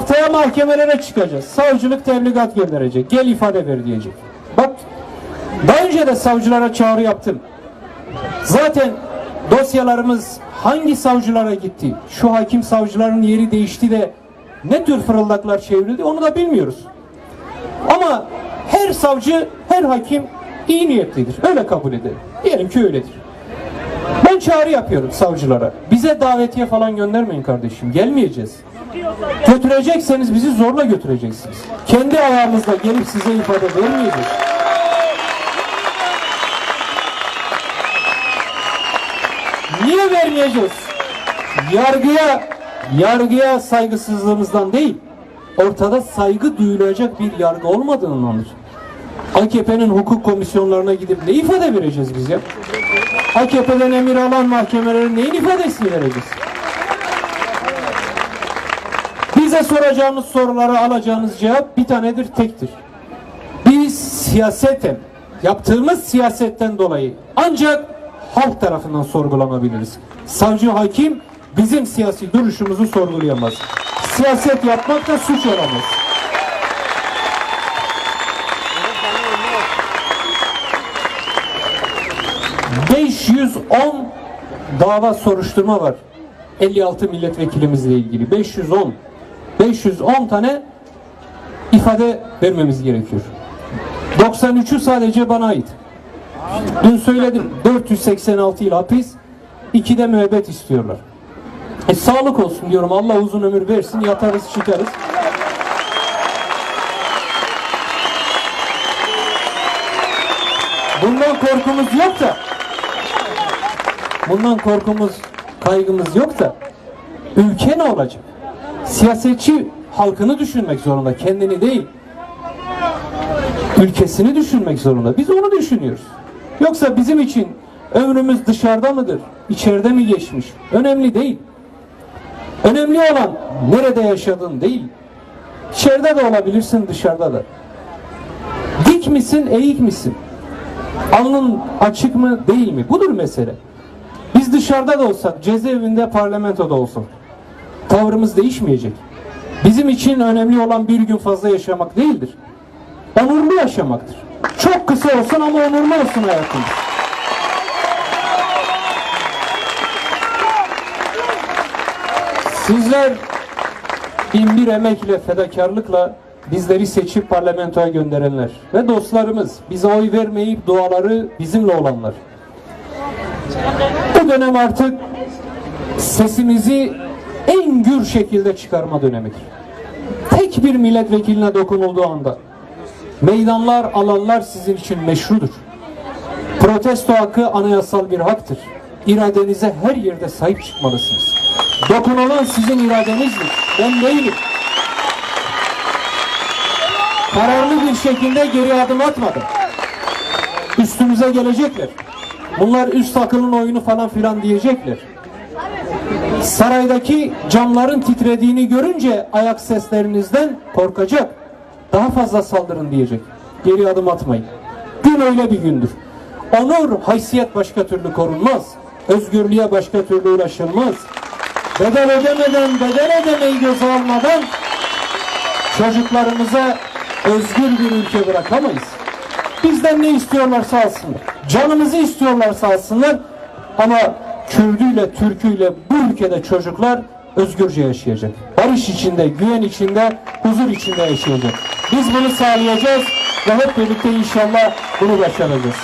Haftaya mahkemelere çıkacağız. Savcılık tebligat gönderecek. Gel ifade ver diyecek. Bak daha önce de savcılara çağrı yaptım. Zaten dosyalarımız hangi savcılara gitti? Şu hakim savcıların yeri değişti de ne tür fırıldaklar çevrildi onu da bilmiyoruz. Ama her savcı, her hakim iyi niyetlidir. Öyle kabul edelim. Diyelim ki öyledir. Ben çağrı yapıyorum savcılara. Bize davetiye falan göndermeyin kardeşim. Gelmeyeceğiz. Götürecekseniz bizi zorla götüreceksiniz. Kendi ayağımızla gelip size ifade vermeyeceğiz. Niye vermeyeceğiz? Yargıya yargıya saygısızlığımızdan değil, ortada saygı duyulacak bir yargı olmadığındandır. AKP'nin hukuk komisyonlarına gidip ne ifade vereceğiz biz ya? AKP'den emir alan mahkemelere neyin ifadesini vereceğiz? Bize soracağınız sorulara alacağınız cevap bir tanedir, tektir. Biz siyaseten, yaptığımız siyasetten dolayı ancak halk tarafından sorgulanabiliriz. Savcı hakim bizim siyasi duruşumuzu sorgulayamaz. Siyaset yapmak da suç olamaz. ...510 dava soruşturma var. 56 milletvekilimizle ilgili. 510. 510 tane ifade vermemiz gerekiyor. 93'ü sadece bana ait. Dün söyledim 486 yıl hapis, 2 de müebbet istiyorlar. E, sağlık olsun diyorum Allah uzun ömür versin yatarız çıkarız. Bundan korkumuz yok da bundan korkumuz kaygımız yok da ülke ne olacak? Siyasetçi halkını düşünmek zorunda kendini değil ülkesini düşünmek zorunda. Biz onu düşünüyoruz. Yoksa bizim için ömrümüz dışarıda mıdır? içeride mi geçmiş? Önemli değil. Önemli olan nerede yaşadığın değil. İçeride de olabilirsin dışarıda da. Dik misin, eğik misin? Alnın açık mı, değil mi? Budur mesele. Biz dışarıda da olsak, cezaevinde, parlamentoda olsak tavrımız değişmeyecek. Bizim için önemli olan bir gün fazla yaşamak değildir. Onurlu yaşamaktır. Çok kısa olsun ama onurlu olsun hayatımız. Sizler bin bir emekle, fedakarlıkla bizleri seçip parlamentoya gönderenler ve dostlarımız, bize oy vermeyip duaları bizimle olanlar. Bu dönem artık sesimizi en gür şekilde çıkarma dönemidir. Tek bir milletvekiline dokunulduğu anda meydanlar, alanlar sizin için meşrudur. Protesto hakkı anayasal bir haktır. İradenize her yerde sahip çıkmalısınız. Dokunulan sizin iradenizdir. Ben değilim. Kararlı bir şekilde geri adım atmadım. Üstümüze gelecekler. Bunlar üst akılın oyunu falan filan diyecekler. Saraydaki camların titrediğini görünce ayak seslerinizden korkacak. Daha fazla saldırın diyecek. Geri adım atmayın. Gün öyle bir gündür. Onur, haysiyet başka türlü korunmaz. Özgürlüğe başka türlü ulaşılmaz. Bedel ödemeden, bedel ödemeyi göze almadan çocuklarımıza özgür bir ülke bırakamayız. Bizden ne istiyorlarsa alsınlar. Canımızı istiyorlarsa alsınlar. Ama Kürdüyle, Türküyle bu ülkede çocuklar özgürce yaşayacak. Barış içinde, güven içinde, huzur içinde yaşayacak. Biz bunu sağlayacağız ve hep birlikte inşallah bunu başaracağız.